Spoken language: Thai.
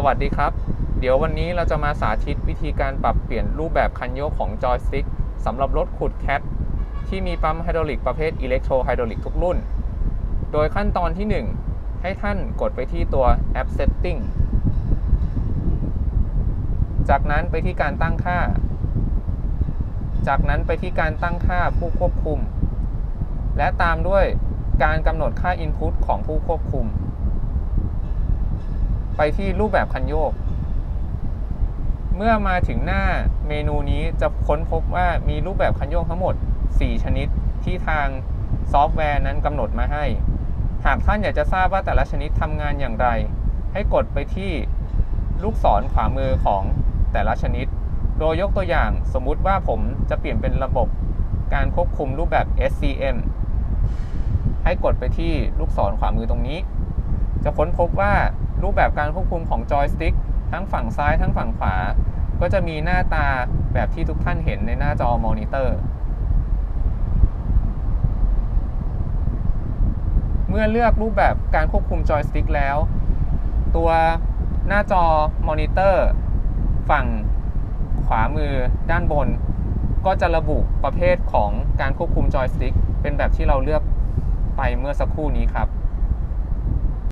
สวัสดีครับ เดี๋ยววันนี้เราจะมาสาธิตวิธีการปรับเปลี่ยนรูปแบบคันโยกของจอยสติ๊กสำหรับรถขุดแคทที่มีปั๊มไฮดรอลิกประเภทอิเล็กโทรไฮดรอลิกทุกรุ่น โดยขั้นตอนที่ 1 ให้ท่านกดไปที่ตัวแอป Setting จากนั้นไปที่การตั้งค่า จากนั้นไปที่การตั้งค่าผู้ควบคุม และตามด้วยการกำหนดค่า Input ของผู้ควบคุม ไปที่รูปแบบคันโยก เมื่อมาถึงหน้าเมนูนี้จะค้นพบว่ามีรูปแบบคันโยกทั้งหมด 4 ชนิดที่ทางซอฟต์แวร์นั้นกำหนดมาให้ หากท่านอยากจะทราบว่าแต่ละชนิดทำงานอย่างไร ให้กดไปที่ลูกศรขวามือของแต่ละชนิด โดยยกตัวอย่างสมมุติว่าผมจะเปลี่ยนเป็นระบบการควบคุมรูปแบบ SCM ให้กดไปที่ลูกศรขวามือตรงนี้ จะค้นพบว่า รูปแบบการควบคุมของจอยสติ๊กทั้งฝั่งซ้ายทั้งฝั่งขวา ก็จะมีหน้าตาแบบที่ทุกท่านเห็นในหน้าจอมอนิเตอร์ เมื่อเลือกรูปแบบการควบคุมจอยสติ๊กแล้ว ตัวหน้าจอมอนิเตอร์ฝั่งขวามือด้านบน ก็จะระบุประเภทของการควบคุมจอยสติ๊กเป็นแบบที่เราเลือกไปเมื่อสักครู่นี้ครับ